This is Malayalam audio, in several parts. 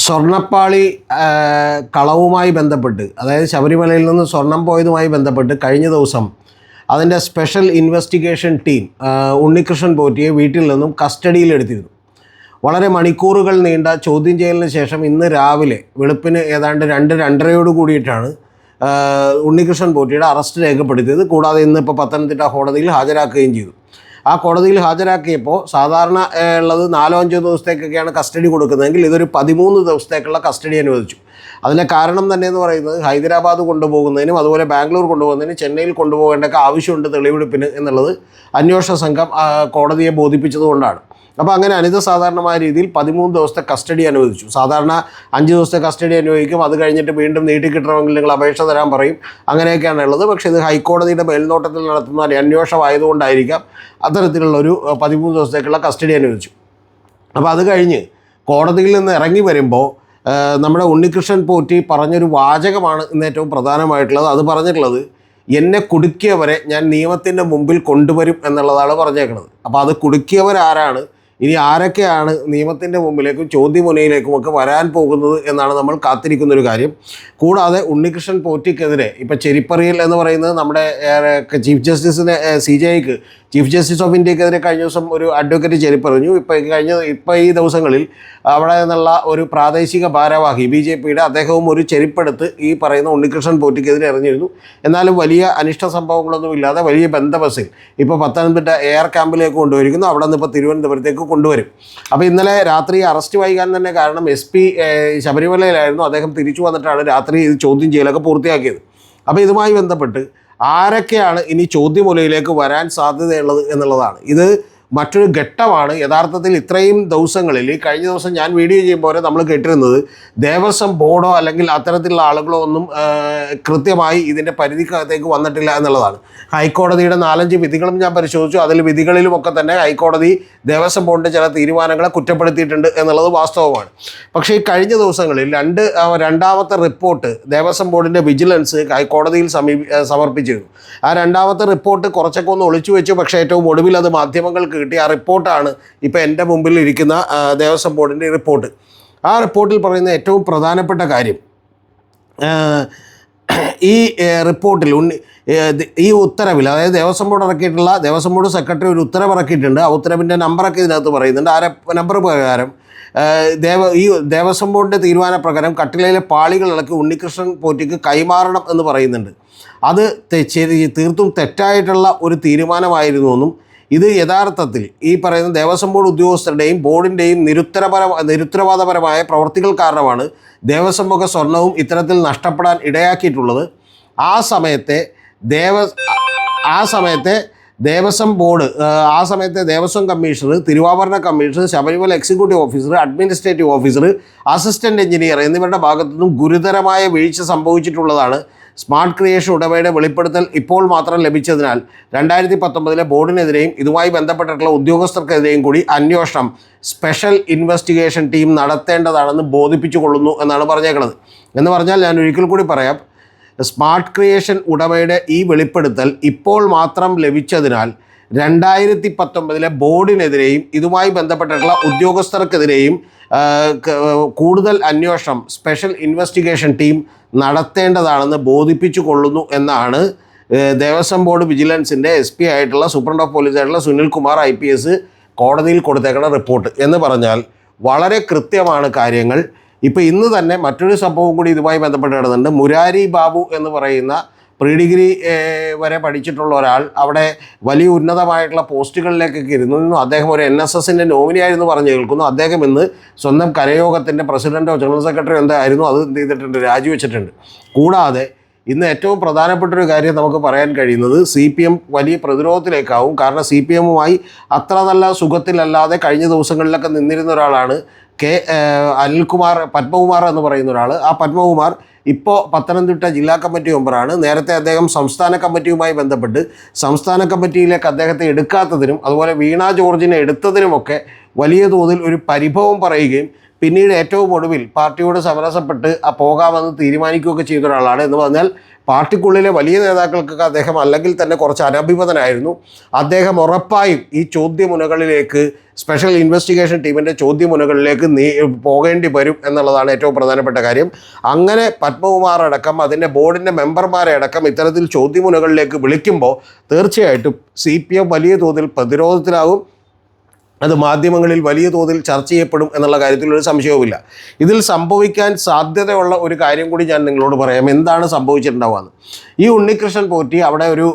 സ്വർണപ്പാളി കളവുമായി ബന്ധപ്പെട്ട് അതായത് ശബരിമലയിൽ നിന്ന് സ്വർണം പോയതുമായി ബന്ധപ്പെട്ട് കഴിഞ്ഞ ദിവസം അതിന്റെ സ്പെഷ്യൽ ഇൻവെസ്റ്റിഗേഷൻ ടീം ഉണ്ണികൃഷ്ണൻ പോറ്റിയെ വീട്ടിൽ നിന്നും കസ്റ്റഡിയിലെടുത്തിരുന്നു വളരെ മണിക്കൂറുകൾ നീണ്ട ചോദ്യം ചെയ്യലിന് ശേഷം ഇന്ന് രാവിലെ വെളുപ്പിന് ഏതാണ്ട് രണ്ട് രണ്ടരയോട് കൂടിയിട്ടാണ് ഉണ്ണികൃഷ്ണൻ പോറ്റിയുടെ അറസ്റ്റ് രേഖപ്പെടുത്തിയത്. കൂടാതെ ഇന്ന് ഇപ്പോൾ പത്തനംതിട്ട കോടതിയിൽ ഹാജരാക്കുകയും ചെയ്തു. ആ കോടതിയിൽ ഹാജരാക്കിയപ്പോൾ സാധാരണ ഉള്ളത് നാലോ അഞ്ചോ ദിവസത്തേക്കൊക്കെയാണ് കസ്റ്റഡി കൊടുക്കുന്നതെങ്കിൽ ഇതൊരു പതിമൂന്ന് ദിവസത്തേക്കുള്ള കസ്റ്റഡി അനുവദിച്ചു. അതിന്റെ കാരണം തന്നെ എന്ന് പറയുന്നത് ഹൈദരാബാദ് കൊണ്ടുപോകുന്നതിനും അതുപോലെ ബാംഗ്ലൂർ കൊണ്ടുപോകുന്നതിനും ചെന്നൈയിൽ കൊണ്ടുപോകേണ്ടൊക്കെ ആവശ്യമുണ്ട് തെളിവെടുപ്പിന് എന്നുള്ളത് അന്വേഷണ സംഘം കോടതിയെ ബോധിപ്പിച്ചതുകൊണ്ടാണ് അപ്പോൾ അങ്ങനെ അനിത സാധാരണമായ രീതിയിൽ പതിമൂന്ന് ദിവസത്തെ കസ്റ്റഡി അനുവദിച്ചു. സാധാരണ അഞ്ച് ദിവസത്തെ കസ്റ്റഡി അനുവദിക്കും. അത് കഴിഞ്ഞിട്ട് വീണ്ടും നീട്ടിക്കിട്ടണമെങ്കിൽ നിങ്ങൾ അപേക്ഷ തരാൻ പറയും. അങ്ങനെയൊക്കെയാണ് ഉള്ളത് പക്ഷേ ഇത് ഹൈക്കോടതിയുടെ മേൽനോട്ടത്തിൽ നടത്തുന്ന അന്വേഷണമായതുകൊണ്ടായിരിക്കാം അത്തരത്തിലുള്ളൊരു പതിമൂന്ന് ദിവസത്തേക്കുള്ള കസ്റ്റഡി അനുവദിച്ചു. അപ്പോൾ അത് കഴിഞ്ഞ് കോടതിയിൽ നിന്ന് ഇറങ്ങി വരുമ്പോൾ നമ്മുടെ ഉണ്ണികൃഷ്ണൻ പോറ്റി പറഞ്ഞൊരു വാചകമാണ് ഇന്ന് ഏറ്റവും പ്രധാനമായിട്ടുള്ളത്. അത് പറഞ്ഞിട്ടുള്ളത് എന്നെ കുടുക്കിയവരെ ഞാൻ നിയമത്തിന്റെ മുമ്പിൽ കൊണ്ടുവരും എന്നുള്ളതാണ് പറഞ്ഞേക്കുന്നത് അപ്പോൾ അത് കുടുക്കിയവരാരാണ് ഇനി ആരൊക്കെയാണ് നിയമത്തിന്റെ മുമ്പിലേക്കും ചോദ്യമുനയിലേക്കും ഒക്കെ വരാൻ പോകുന്നത് എന്നാണ് നമ്മൾ കാത്തിരിക്കുന്ന ഒരു കാര്യം. കൂടാതെ ഉണ്ണികൃഷ്ണൻ പോറ്റിക്കെതിരെ ഇപ്പം ചെരിപ്പറിയൽ എന്ന് പറയുന്നത് നമ്മുടെ ചീഫ് ജസ്റ്റിസിനെ സി ജെ ഐക്ക് ചീഫ് ജസ്റ്റിസ് ഓഫ് ഇന്ത്യക്കെതിരെ കഴിഞ്ഞ ദിവസം ഒരു അഡ്വക്കേറ്റ് ചെരിപ്പറിഞ്ഞു ഇപ്പോൾ ഈ കഴിഞ്ഞ ഇപ്പോൾ ഈ ദിവസങ്ങളിൽ അവിടെ നിന്നുള്ള ഒരു പ്രാദേശിക ഭാരവാഹി ബി ജെ പിയുടെ അദ്ദേഹവും ഒരു ചെരിപ്പെടുത്ത് ഈ പറയുന്ന ഉണ്ണികൃഷ്ണൻ പോറ്റിക്കെതിരെ എറിഞ്ഞിരുന്നു. എന്നാലും വലിയ അനിഷ്ട സംഭവങ്ങളൊന്നും ഇല്ലാതെ വലിയ ബന്ധബസ്സിൽ ഇപ്പോൾ പത്തനംതിട്ട എയർ ക്യാമ്പിലേക്ക് കൊണ്ടുവരിക്കുന്നു. അവിടെ നിന്ന് ഇപ്പോൾ തിരുവനന്തപുരത്തേക്ക് കൊണ്ടുവരും. അപ്പോൾ ഇന്നലെ രാത്രി അറസ്റ്റ് വൈകാൻ തന്നെ കാരണം എസ് പി ശബരിമലയിലായിരുന്നു. അദ്ദേഹം തിരിച്ചു വന്നിട്ടാണ് രാത്രി ഇത് ചോദ്യം ചെയ്യലൊക്കെ പൂർത്തിയാക്കിയത്. അപ്പോൾ ഇതുമായി ബന്ധപ്പെട്ട് ആരൊക്കെയാണ് ഇനി ചോദ്യമുലയിലേക്ക് വരാൻ സാധ്യതയുള്ളത് എന്നുള്ളതാണ്. ഇത് മറ്റൊരു ഘട്ടമാണ് യഥാർത്ഥത്തിൽ ഇത്രയും ദിവസങ്ങളിൽ കഴിഞ്ഞ ദിവസം ഞാൻ വീഡിയോ ചെയ്യുമ്പോൾ നമ്മൾ കേട്ടിരുന്നത് ദേവസ്വം ബോർഡോ അല്ലെങ്കിൽ അത്തരത്തിലുള്ള ആളുകളോ ഒന്നും കൃത്യമായി ഇതിന്റെ പരിധിക്കകത്തേക്ക് വന്നിട്ടില്ല എന്നുള്ളതാണ്. ഹൈക്കോടതിയുടെ നാലഞ്ച് വിധികളും ഞാൻ പരിശോധിച്ചു. അതിൽ വിധികളിലുമൊക്കെ തന്നെ ഹൈക്കോടതി ദേവസ്വം ബോർഡിന്റെ ചില തീരുമാനങ്ങളെ കുറ്റപ്പെടുത്തിയിട്ടുണ്ട് എന്നുള്ളത് വാസ്തവമാണ്. പക്ഷേ ഈ കഴിഞ്ഞ ദിവസങ്ങളിൽ രണ്ട് രണ്ടാമത്തെ റിപ്പോർട്ട് ദേവസ്വം ബോർഡിന്റെ വിജിലൻസ് ഹൈക്കോടതിയിൽ സമീപി സമർപ്പിച്ചിരുന്നു. ആ രണ്ടാമത്തെ റിപ്പോർട്ട് കുറച്ചൊക്കെ ഒന്ന് ഒളിച്ചു വെച്ചു പക്ഷേ ഏറ്റവും ഒടുവിൽ അത് മാധ്യമങ്ങൾക്ക് കിട്ടി ആ റിപ്പോർട്ടാണ് ഇപ്പോൾ എന്റെ മുമ്പിൽ ഇരിക്കുന്ന ദേവസ്വം ബോർഡിന്റെ റിപ്പോർട്ട്. ആ റിപ്പോർട്ടിൽ പറയുന്ന ഏറ്റവും പ്രധാനപ്പെട്ട കാര്യം ഈ റിപ്പോർട്ടിൽ ഉണ്ണി ഈ ഉത്തരവിൽ അതായത് ദേവസ്വം ബോർഡ് ഇറക്കിയിട്ടുള്ള ദേവസ്വം ബോർഡ് സെക്രട്ടറി ഒരു ഉത്തരവ് ഇറക്കിയിട്ടുണ്ട്. ആ ഉത്തരവിന്റെ നമ്പറൊക്കെ ഇതിനകത്ത് പറയുന്നുണ്ട്. ആ നമ്പർ പ്രകാരം ദേവ ഈ ദേവസ്വം ബോർഡിന്റെ തീരുമാനപ്രകാരം കട്ടിലയിലെ പാളികൾ ഇളക്കി ഉണ്ണികൃഷ്ണൻ പോറ്റിക്ക് കൈമാറണം എന്ന് പറയുന്നുണ്ട്. അത് തീർത്തും തെറ്റായിട്ടുള്ള ഒരു തീരുമാനമായിരുന്നു എന്നും ഇത് യഥാർത്ഥത്തിൽ ഈ പറയുന്ന ദേവസ്വം ബോർഡ് ഉദ്യോഗസ്ഥരുടെയും ബോർഡിന്റെയും നിരുത്തരപര നിരുത്തരവാദപരമായ പ്രവർത്തികൾ കാരണമാണ് ദേവസ്വം മുഖ സ്വർണവും ഇത്തരത്തിൽ നഷ്ടപ്പെടാൻ ഇടയാക്കിയിട്ടുള്ളത്. ആ സമയത്തെ ദേവ ആ സമയത്തെ ദേവസ്വം ബോർഡ് ആ, സമയത്തെ ദേവസ്വം കമ്മീഷണർ തിരുവാഭരണ commissioner Sabarimala executive officer administrative officer assistant engineer എന്നിവരുടെ ഭാഗത്തു നിന്നും ഗുരുതരമായ വീഴ്ച സംഭവിച്ചിട്ടുള്ളതാണ് സ്മാർട്ട് ക്രിയേഷൻ ഉടമയുടെ വെളിപ്പെടുത്തൽ ഇപ്പോൾ മാത്രം ലഭിച്ചതിനാൽ രണ്ടായിരത്തി പത്തൊമ്പതിലെ ബോർഡിനെതിരെയും ഇതുമായി ബന്ധപ്പെട്ടിട്ടുള്ള ഉദ്യോഗസ്ഥർക്കെതിരെയും കൂടി അന്വേഷണം സ്പെഷ്യൽ ഇൻവെസ്റ്റിഗേഷൻ ടീം നടത്തേണ്ടതാണെന്ന് ബോധിപ്പിച്ചു കൊള്ളുന്നു എന്നാണ് പറഞ്ഞേക്കുന്നത്. എന്ന് പറഞ്ഞാൽ ഞാൻ ഒരിക്കൽ കൂടി പറയാം സ്മാർട്ട് ക്രിയേഷൻ ഉടമയുടെ ഈ വെളിപ്പെടുത്തൽ ഇപ്പോൾ മാത്രം ലഭിച്ചതിനാൽ രണ്ടായിരത്തി പത്തൊമ്പതിലെ ബോർഡിനെതിരെയും ഇതുമായി ബന്ധപ്പെട്ടിട്ടുള്ള ഉദ്യോഗസ്ഥർക്കെതിരെയും കൂടുതൽ അന്വേഷണം സ്പെഷ്യൽ ഇൻവെസ്റ്റിഗേഷൻ ടീം നടത്തേണ്ടതാണെന്ന് ബോധിപ്പിച്ചു കൊള്ളുന്നു എന്നാണ് ദേവസ്വം ബോർഡ് വിജിലൻസിന്റെ എസ് പി ആയിട്ടുള്ള സൂപ്രണ്ട് ഓഫ് പോലീസ് ആയിട്ടുള്ള Sunil Kumar I P S കോടതിയിൽ കൊടുത്തേക്കുന്ന റിപ്പോർട്ട്. എന്ന് പറഞ്ഞാൽ വളരെ കൃത്യമാണ് കാര്യങ്ങൾ. ഇപ്പോൾ ഇന്ന് തന്നെ മറ്റൊരു സംഭവം കൂടി ഇതുമായി ബന്ധപ്പെട്ട് കിടന്നുണ്ട് മുരാരി ബാബു എന്ന് പറയുന്ന പ്രീ ഡിഗ്രി വരെ പഠിച്ചിട്ടുള്ള ഒരാൾ അവിടെ വലിയ ഉന്നതമായിട്ടുള്ള പോസ്റ്റുകളിലേക്കൊക്കെ ഇരുന്നു. അദ്ദേഹം ഒരു എൻ എസ് എസിന്റെ നോമിനിയായിരുന്നു പറഞ്ഞു കേൾക്കുന്നു. അദ്ദേഹം ഇന്ന് സ്വന്തം കരയോഗത്തിന്റെ പ്രസിഡന്റോ ജനറൽ സെക്രട്ടറിയോ എന്തായിരുന്നു അത് എന്ത് ചെയ്തിട്ടുണ്ട്? രാജിവെച്ചിട്ടുണ്ട്. കൂടാതെ ഇന്ന് ഏറ്റവും പ്രധാനപ്പെട്ട ഒരു കാര്യം നമുക്ക് പറയാൻ കഴിയുന്നത് സി പി എം വലിയ പ്രതിരോധത്തിലേക്കാവും. കാരണം സി പി എമ്മുമായി അത്ര നല്ല സുഖത്തിലല്ലാതെ കഴിഞ്ഞ ദിവസങ്ങളിലൊക്കെ നിന്നിരുന്ന ഒരാളാണ് കെ അനിൽകുമാർ പത്മകുമാർ എന്ന് പറയുന്ന ഒരാൾ ആ പത്മകുമാർ ഇപ്പോൾ പത്തനംതിട്ട ജില്ലാ കമ്മിറ്റി മെമ്പറാണ്. നേരത്തെ അദ്ദേഹം സംസ്ഥാന കമ്മിറ്റിയുമായി ബന്ധപ്പെട്ട് സംസ്ഥാന കമ്മിറ്റിയിലേക്ക് അദ്ദേഹത്തെ എടുക്കാത്തതിനും അതുപോലെ വീണ ജോർജിനെ എടുത്തതിനുമൊക്കെ വലിയ തോതിൽ ഒരു പരിഭവം പറയുകയും പിന്നീട് ഏറ്റവും ഒടുവിൽ പാർട്ടിയോട് സമരസപ്പെട്ട് ആ പോകാമെന്ന് തീരുമാനിക്കുകയൊക്കെ ചെയ്ത ഒരാളാണ് എന്ന് പറഞ്ഞാൽ പാർട്ടിക്കുള്ളിലെ വലിയ നേതാക്കൾക്കൊക്കെ അദ്ദേഹം അല്ലെങ്കിൽ തന്നെ കുറച്ച് അനഭിമതനായിരുന്നു. അദ്ദേഹം ഉറപ്പായും ഈ ചോദ്യമുനകളിലേക്ക് സ്പെഷ്യൽ ഇൻവെസ്റ്റിഗേഷൻ ടീമിന്റെ ചോദ്യമുനകളിലേക്ക് നീ പോകേണ്ടി വരും എന്നുള്ളതാണ് ഏറ്റവും പ്രധാനപ്പെട്ട കാര്യം. അങ്ങനെ പത്മകുമാർ അടക്കം അതിന്റെ ബോർഡിന്റെ മെമ്പർമാരെ അടക്കം ഇത്തരത്തിൽ ചോദ്യമുനകളിലേക്ക് വിളിക്കുമ്പോൾ തീർച്ചയായിട്ടും സി പി എം വലിയ തോതിൽ പ്രതിരോധത്തിലാകും. അത് മാധ്യമങ്ങളിൽ വലിയ തോതിൽ ചർച്ച ചെയ്യപ്പെടും എന്നുള്ള കാര്യത്തിൽ ഒരു സംശയവുമില്ല. ഇതിൽ സംഭവിക്കാൻ സാധ്യതയുള്ള ഒരു കാര്യം കൂടി ഞാൻ നിങ്ങളോട് പറയാം. എന്താണ് സംഭവിച്ചിട്ടുണ്ടാവുക? ഈ ഉണ്ണികൃഷ്ണൻ പോറ്റി അവിടെ ഒരു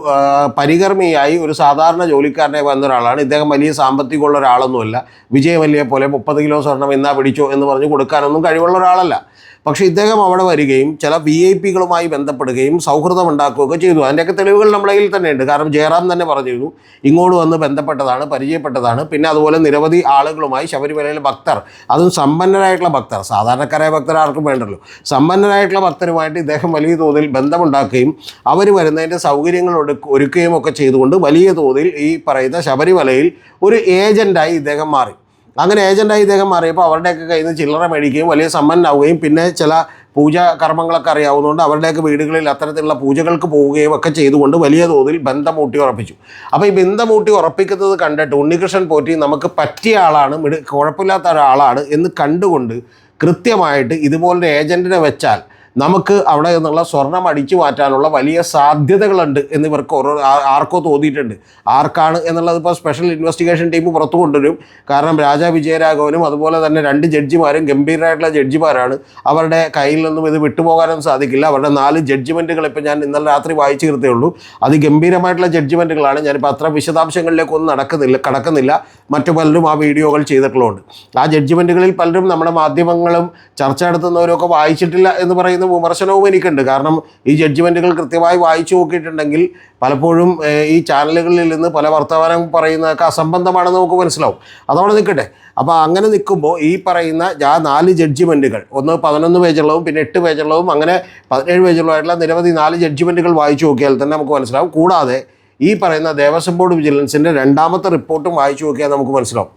പരികർമ്മിയായി ഒരു സാധാരണ ജോലിക്കാരനെ വന്ന ഒരാളാണ്. ഇദ്ദേഹം വലിയ സാമ്പത്തികമുള്ള ഒരാളൊന്നുമല്ല. വിജയമല്ലിയെ പോലെ മുപ്പത് കിലോ സ്വർണം എന്നാ പിടിച്ചോ എന്ന് പറഞ്ഞ് കൊടുക്കാനൊന്നും കഴിവുള്ള ഒരാളല്ല. പക്ഷേ ഇദ്ദേഹം അവിടെ വരികയും ചില വി ഐ പികളുമായി ബന്ധപ്പെടുകയും സൗഹൃദം ഉണ്ടാക്കുകയൊക്കെ ചെയ്തു. അതിന്റെയൊക്കെ തെളിവുകൾ നമ്മുടെ കയ്യിൽ തന്നെയുണ്ട്. കാരണം ജയറാം തന്നെ പറഞ്ഞിരുന്നു ഇങ്ങോട്ട് വന്ന് ബന്ധപ്പെട്ടതാണ് പരിചയപ്പെട്ടതാണ്. പിന്നെ അതുപോലെ നിരവധി ആളുകളുമായി ശബരിമലയിലെ ഭക്തർ അതും സമ്പന്നരായിട്ടുള്ള ഭക്തർ സാധാരണക്കാരായ ഭക്തർ ആർക്കും വേണ്ടല്ലോ. സമ്പന്നരായിട്ടുള്ള ഭക്തരുമായിട്ട് ഇദ്ദേഹം വലിയ തോതിൽ ബന്ധമുണ്ടാക്കുകയും അവർ വരുന്നതിന്റെ സൗകര്യങ്ങൾ ഒരുക്കുകയും ഒക്കെ ചെയ്തുകൊണ്ട് വലിയ തോതിൽ ഈ പറയുന്ന ശബരിമലയിൽ ഒരു ഏജന്റായി ഇദ്ദേഹം മാറി. അങ്ങനെ ഏജന്റായി ഇദ്ദേഹം മാറിയപ്പോൾ അവരുടെയൊക്കെ കയ്യിൽ നിന്ന് ചില്ലറ മേടിക്കുകയും വലിയ സമ്പന്നനാവുകയും പിന്നെ ചില പൂജാ കർമ്മങ്ങളൊക്കെ അറിയാവുന്നതുകൊണ്ട് അവരുടെയൊക്കെ വീടുകളിൽ അത്തരത്തിലുള്ള പൂജകൾക്ക് പോവുകയും ഒക്കെ ചെയ്തുകൊണ്ട് വലിയ തോതിൽ ബന്ധം ഊട്ടി ഉറപ്പിച്ചു. അപ്പോൾ ഈ ബന്ധം ഊട്ടി ഉറപ്പിക്കുന്നത് കണ്ടിട്ട് ഉണ്ണികൃഷ്ണൻ പോറ്റി നമുക്ക് പറ്റിയ ആളാണ് മിടു കുഴപ്പമില്ലാത്ത ഒരാളാണ് എന്ന് കണ്ടുകൊണ്ട് കൃത്യമായിട്ട് ഇതുപോലൊരു ഏജന്റിനെ വെച്ചാൽ നമുക്ക് അവിടെ നിന്നുള്ള സ്വർണം അടിച്ചു മാറ്റാനുള്ള വലിയ സാധ്യതകളുണ്ട് എന്ന് ഇവർക്ക് ഓരോ ആർക്കോ തോന്നിയിട്ടുണ്ട്. ആർക്കാണ് എന്നുള്ളത് ഇപ്പോൾ സ്പെഷ്യൽ ഇൻവെസ്റ്റിഗേഷൻ ടീം പുറത്തു കൊണ്ടുവരും. കാരണം രാജാ വിജയരാഘവനും അതുപോലെ തന്നെ രണ്ട് ജഡ്ജിമാരും ഗംഭീരമായിട്ടുള്ള ജഡ്ജിമാരാണ് അവരുടെ കയ്യിൽ നിന്നും ഇത് വിട്ടുപോകാനും സാധിക്കില്ല. അവരുടെ നാല് ജഡ്ജിമെന്റുകൾ ഇപ്പോൾ ഞാൻ ഇന്നലെ രാത്രി വായിച്ചു തീർത്തേ ഉള്ളൂ. അത് അതിഗംഭീരമായിട്ടുള്ള ജഡ്ജിമെന്റുകളാണ് ഞാനിപ്പോൾ അത്ര വിശദാംശങ്ങളിലേക്കൊന്നും നടക്കുന്നില്ല കടക്കുന്നില്ല. മറ്റു പലരും ആ വീഡിയോകൾ ചെയ്തിട്ടുള്ളതുകൊണ്ട്. ആ ജഡ്ജിമെന്റുകളിൽ പലരും നമ്മുടെ മാധ്യമങ്ങളും ചർച്ച നടത്തുന്നവരും ഒക്കെ വായിച്ചിട്ടില്ല എന്ന് പറയുന്ന വിമർശനവും എനിക്കുണ്ട്. കാരണം ഈ ജഡ്ജ്മെന്റുകൾ കൃത്യമായി വായിച്ചു നോക്കിയിട്ടുണ്ടെങ്കിൽ പലപ്പോഴും ഈ ചാനലുകളിൽ നിന്ന് പല വർത്തമാനം പറയുന്നതൊക്കെ അസംബന്ധമാണെന്ന് നമുക്ക് മനസ്സിലാവും. അതവിടെ നിൽക്കട്ടെ. അപ്പോൾ അങ്ങനെ നിൽക്കുമ്പോൾ ഈ പറയുന്ന ആ നാല് ജഡ്ജ്മെന്റുകൾ ഒന്ന് പതിനൊന്ന് പേജുള്ളതും പിന്നെ എട്ട് പേജുള്ളതും അങ്ങനെ പതിനേഴ് പേജുള്ളതായിട്ടുള്ള നിരവധി നാല് ജഡ്ജ്മെന്റുകൾ വായിച്ചു നോക്കിയാൽ തന്നെ നമുക്ക് മനസ്സിലാവും. കൂടാതെ ഈ പറയുന്ന ദേവസ്വം ബോർഡ് വിജിലൻസിന്റെ രണ്ടാമത്തെ റിപ്പോർട്ടും വായിച്ചു നോക്കിയാൽ നമുക്ക് മനസ്സിലാവും.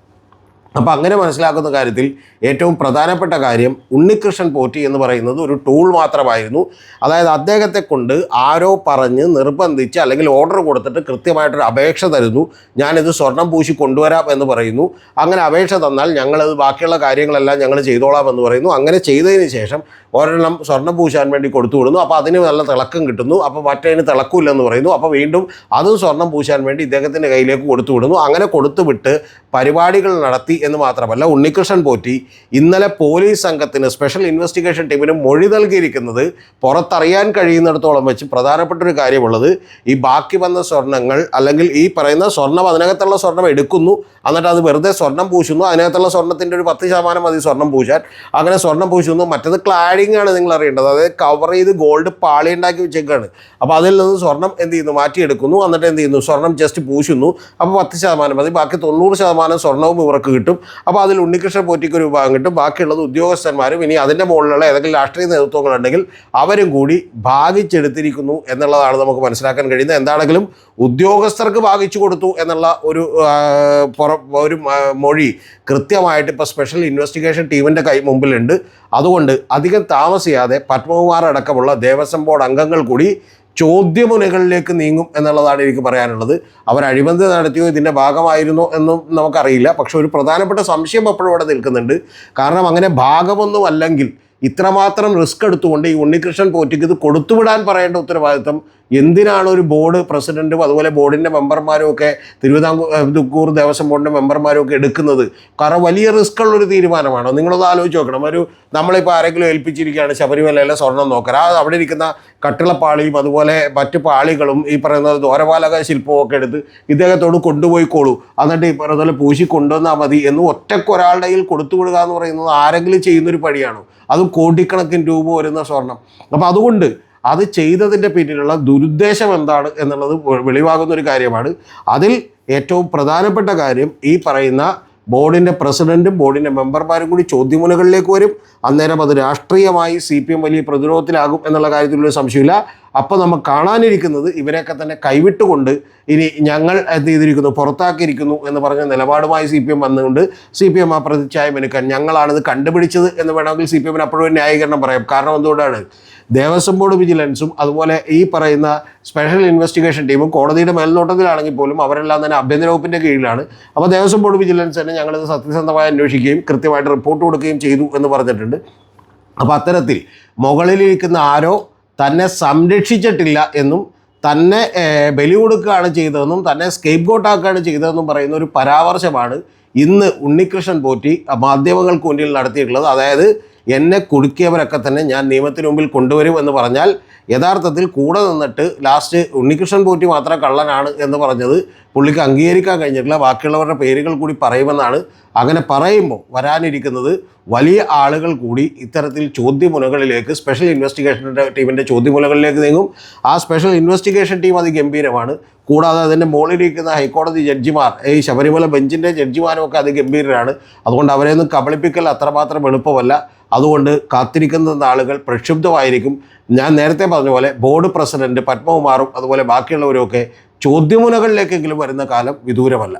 അപ്പോൾ അങ്ങനെ മനസ്സിലാക്കുന്ന കാര്യത്തിൽ ഏറ്റവും പ്രധാനപ്പെട്ട കാര്യം ഉണ്ണികൃഷ്ണൻ പോറ്റി എന്ന് പറയുന്നത് ഒരു ടൂൾ മാത്രമായിരുന്നു. അതായത് അദ്ദേഹത്തെ കൊണ്ട് ആരോ പറഞ്ഞ് നിർബന്ധിച്ച് അല്ലെങ്കിൽ ഓർഡർ കൊടുത്തിട്ട് കൃത്യമായിട്ടൊരു അപേക്ഷ തരുന്നു. ഞാനിത് സ്വർണം പൂശി കൊണ്ടുവരാം എന്ന് പറയുന്നു. അങ്ങനെ അപേക്ഷ തന്നാൽ ഞങ്ങളത് ബാക്കിയുള്ള കാര്യങ്ങളെല്ലാം ഞങ്ങൾ ചെയ്തോളാം എന്ന് പറയുന്നു. അങ്ങനെ ചെയ്തതിന് ശേഷം ഒരെണ്ണം സ്വർണം പൂശാൻ വേണ്ടി കൊടുത്തു വിടുന്നു. അപ്പോൾ അതിന് നല്ല തിളക്കം കിട്ടുന്നു. അപ്പോൾ മറ്റേതിന് തിളക്കില്ലെന്ന് പറയുന്നു. അപ്പോൾ വീണ്ടും അതും സ്വർണം പൂശാൻ വേണ്ടി ഇദ്ദേഹത്തിന്റെ കയ്യിലേക്ക് കൊടുത്തു വിടുന്നു. അങ്ങനെ കൊടുത്തു വിട്ട് പരിപാടികൾ നടത്തി. എന്ന് മാത്രമല്ല ഉണ്ണികൃഷ്ണൻ പോറ്റി ഇന്നലെ പോലീസ് സംഘത്തിന് സ്പെഷ്യൽ ഇൻവെസ്റ്റിഗേഷൻ ടീമിന് മൊഴി നൽകിയിരിക്കുന്നത് പുറത്തറിയാൻ കഴിയുന്നിടത്തോളം വെച്ച് പ്രധാനപ്പെട്ട ഒരു കാര്യമുള്ളത് ഈ ബാക്കി വന്ന സ്വർണങ്ങൾ അല്ലെങ്കിൽ ഈ പറയുന്ന സ്വർണം അതിനകത്തുള്ള സ്വർണം എടുക്കുന്നു എന്നിട്ട് അത് വെറുതെ സ്വർണം പൂശുന്നു അതിനകത്തുള്ള സ്വർണത്തിന്റെ ഒരു പത്ത് ശതമാനം മതി സ്വർണം പൂശാൻ. അങ്ങനെ സ്വർണം പൂശുന്നു മറ്റത് ക്ലാഡിംഗ് ആണ് നിങ്ങൾ അറിയേണ്ടത്. അതായത് കവർ ചെയ്ത് ഗോൾഡ് പാളി ഉണ്ടാക്കി വെച്ചേക്കാണ്. അപ്പോൾ അതിൽ നിന്ന് സ്വർണം എന്ത് ചെയ്യുന്നു? മാറ്റിയെടുക്കുന്നു എന്നിട്ട് എന്ത് ചെയ്യുന്നു? സ്വർണം ജസ്റ്റ് പൂശുന്നു. അപ്പോൾ പത്ത് ശതമാനം മതി. ബാക്കി തൊണ്ണൂറ് ശതമാനം സ്വർണവും ഇവർക്ക് കിട്ടും. അപ്പോൾ അതിൽ ഉണ്ണികൃഷ്ണൻ പോറ്റിക്ക് ഒരു വിഭാഗം കിട്ടും. ബാക്കിയുള്ളത് ഉദ്യോഗസ്ഥന്മാരും ഇനി അതിന്റെ മുകളിലുള്ള ഏതെങ്കിലും രാഷ്ട്രീയ നേതൃത്വങ്ങളുണ്ടെങ്കിൽ അവരും കൂടി ഭാഗിച്ചെടുത്തിരിക്കുന്നു എന്നുള്ളതാണ് നമുക്ക് മനസ്സിലാക്കാൻ കഴിയുന്നത്. എന്താണെങ്കിലും ഉദ്യോഗസ്ഥർക്ക് ഭാഗിച്ചു കൊടുത്തു എന്നുള്ള ഒരു ഒരു മൊഴി കൃത്യമായിട്ട് ഇപ്പോൾ സ്പെഷ്യൽ ഇൻവെസ്റ്റിഗേഷൻ ടീമിന്റെ കൈ മുമ്പിലുണ്ട്. അതുകൊണ്ട് അധികം താമസിയാതെ പത്മകുമാർ അടക്കമുള്ള ദേവസ്വം ബോർഡ് അംഗങ്ങൾ കൂടി ചോദ്യമുനകളിലേക്ക് നീങ്ങും എന്നുള്ളതാണ് എനിക്ക് പറയാനുള്ളത്. അവർ അഴിമതി നടത്തിയോ ഇതിന്റെ ഭാഗമായിരുന്നോ എന്നും നമുക്കറിയില്ല. പക്ഷെ ഒരു പ്രധാനപ്പെട്ട സംശയം അപ്പോഴും ഇവിടെ നിൽക്കുന്നുണ്ട്. കാരണം അങ്ങനെ ഭാഗമൊന്നും അല്ലെങ്കിൽ ഇത്രമാത്രം റിസ്ക് എടുത്തുകൊണ്ട് ഈ ഉണ്ണികൃഷ്ണൻ പോറ്റിക്ക് ഇത് കൊടുത്തുവിടാൻ പറയേണ്ട ഉത്തരവാദിത്തം എന്തിനാണ് ഒരു ബോർഡ് പ്രസിഡന്റും അതുപോലെ ബോർഡിന്റെ മെമ്പർമാരും ഒക്കെ തിരുവിതാംകൂർ ദേവസ്വം ബോർഡിന്റെ മെമ്പർമാരും ഒക്കെ എടുക്കുന്നത്? കാരണം വലിയ റിസ്ക് ഉള്ളൊരു തീരുമാനമാണ്? നിങ്ങളത് ആലോചിച്ച് നോക്കണം. ഒരു നമ്മളിപ്പോൾ ആരെങ്കിലും ഏൽപ്പിച്ചിരിക്കുകയാണ് ശബരിമലയിലെ സ്വർണം നോക്കാൻ. ആ അവിടെ ഇരിക്കുന്ന കട്ടിളപ്പാളിയും അതുപോലെ മറ്റ് പാളികളും ഈ പറയുന്ന ദ്വാരപാലക ശില്പവും ഒക്കെ എടുത്ത് ഇദ്ദേഹത്തോട് കൊണ്ടുപോയിക്കോളൂ എന്നിട്ട് ഈ പറയുന്ന പോലെ പൂശി കൊണ്ടുവന്നാൽ മതി എന്ന് ഒറ്റക്കൊരാളുടെ കയ്യിൽ കൊടുത്തു വിടുക എന്ന് പറയുന്നത് ആരെങ്കിലും ചെയ്യുന്നൊരു പണിയാണോ? അതും കോടിക്കണക്കിന് രൂപ വരുന്ന സ്വർണം. അപ്പോൾ അതുകൊണ്ട് അത് ചെയ്തതിന്റെ പിന്നിലുള്ള ദുരുദ്ദേശം എന്താണ് എന്നുള്ളത് വെളിവാകുന്ന ഒരു കാര്യമാണ്. അതിൽ ഏറ്റവും പ്രധാനപ്പെട്ട കാര്യം ഈ പറയുന്ന ബോർഡിന്റെ പ്രസിഡന്റും ബോർഡിന്റെ മെമ്പർമാരും കൂടി ചോദ്യമുനകളിലേക്ക് വരും. അന്നേരം അത് രാഷ്ട്രീയമായി സി പി എം വലിയ പ്രതിരോധത്തിലാകും എന്നുള്ള കാര്യത്തിലൊരു സംശയമില്ല. അപ്പോൾ നമ്മൾ കാണാനിരിക്കുന്നത് ഇവരെയൊക്കെ തന്നെ കൈവിട്ടുകൊണ്ട് ഇനി ഞങ്ങൾ എന്ത് ചെയ്തിരിക്കുന്നു പുറത്താക്കിയിരിക്കുന്നു എന്ന് പറഞ്ഞ നിലപാടുമായി സി പി എം വന്നുകൊണ്ട് സി പി എം ആ പ്രതിച്ഛായം എടുക്കാൻ ഞങ്ങളാണിത് കണ്ടുപിടിച്ചത് എന്ന് വേണമെങ്കിൽ സി പി എമ്മിന് അപ്പോഴും ന്യായീകരണം പറയാം. കാരണം എന്തുകൊണ്ടാണ്? ദേവസ്വം ബോർഡ് വിജിലൻസും അതുപോലെ ഈ പറയുന്ന സ്പെഷ്യൽ ഇൻവെസ്റ്റിഗേഷൻ ടീമും കോടതിയുടെ മേൽനോട്ടത്തിലാണെങ്കിൽ പോലും അവരെല്ലാം തന്നെ ആഭ്യന്തര വകുപ്പിന്റെ കീഴിലാണ്. അപ്പോൾ ദേവസ്വം ബോർഡ് വിജിലൻസ് തന്നെ ഞങ്ങളിത് സത്യസന്ധമായി അന്വേഷിക്കുകയും കൃത്യമായിട്ട് റിപ്പോർട്ട് കൊടുക്കുകയും ചെയ്തു എന്ന് പറഞ്ഞിട്ടുണ്ട്. അപ്പോൾ അത്തരത്തിൽ മുകളിലിരിക്കുന്ന ആരോ തന്നെ സംരക്ഷിച്ചിട്ടില്ല എന്നും തന്നെ ബലി കൊടുക്കുകയാണ് ചെയ്തതെന്നും തന്നെ സ്കേപ്പ് ഗോട്ടാക്കുകയാണ് ചെയ്തതെന്നും പറയുന്ന ഒരു പരാമർശമാണ് ഇന്ന് ഉണ്ണികൃഷ്ണൻ പോറ്റി മാധ്യമങ്ങൾക്ക് മുന്നിൽ നടത്തിയിട്ടുള്ളത്. അതായത് എന്നെ കുടുക്കിയവരൊക്കെ തന്നെ ഞാൻ നിയമത്തിന് മുമ്പിൽ കൊണ്ടുവരും എന്ന് പറഞ്ഞാൽ യഥാർത്ഥത്തിൽ കൂടെ നിന്നിട്ട് ലാസ്റ്റ് ഉണ്ണികൃഷ്ണൻ പോറ്റി മാത്രം കള്ളനാണ് എന്ന് പറഞ്ഞത് പുള്ളിക്ക് അംഗീകരിക്കാൻ കഴിഞ്ഞിട്ടില്ല. ബാക്കിയുള്ളവരുടെ പേരുകൾ കൂടി പറയുമെന്നാണ് അങ്ങനെ പറയുമ്പോൾ വരാനിരിക്കുന്നത് വലിയ ആളുകൾ കൂടി ഇത്തരത്തിൽ ചോദ്യമുനകളിലേക്ക് സ്പെഷ്യൽ ഇൻവെസ്റ്റിഗേഷന്റെ ടീമിന്റെ ചോദ്യമുനകളിലേക്ക് നീങ്ങും. ആ സ്പെഷ്യൽ ഇൻവെസ്റ്റിഗേഷൻ ടീം അതിഗംഭീരമാണ്. കൂടാതെ അതിന്റെ മുകളിലിരിക്കുന്ന ഹൈക്കോടതി ജഡ്ജിമാർ ഈ ശബരിമല ബെഞ്ചിന്റെ ജഡ്ജിമാരും ഒക്കെ അതിഗംഭീരരാണ് അതുകൊണ്ട് അവരെയൊന്നും കബളിപ്പിക്കൽ അത്രമാത്രം എളുപ്പമല്ല. അതുകൊണ്ട് കാത്തിരിക്കുന്ന ആളുകൾ പ്രക്ഷുബ്ധമായിരിക്കും. ഞാൻ നേരത്തെ പറഞ്ഞ പോലെ ബോർഡ് പ്രസിഡന്റ് പത്മകുമാറും അതുപോലെ ബാക്കിയുള്ളവരും ഒക്കെ ചോദ്യമുനകളിലേക്കെങ്കിലും വരുന്ന കാലം വിദൂരമല്ല.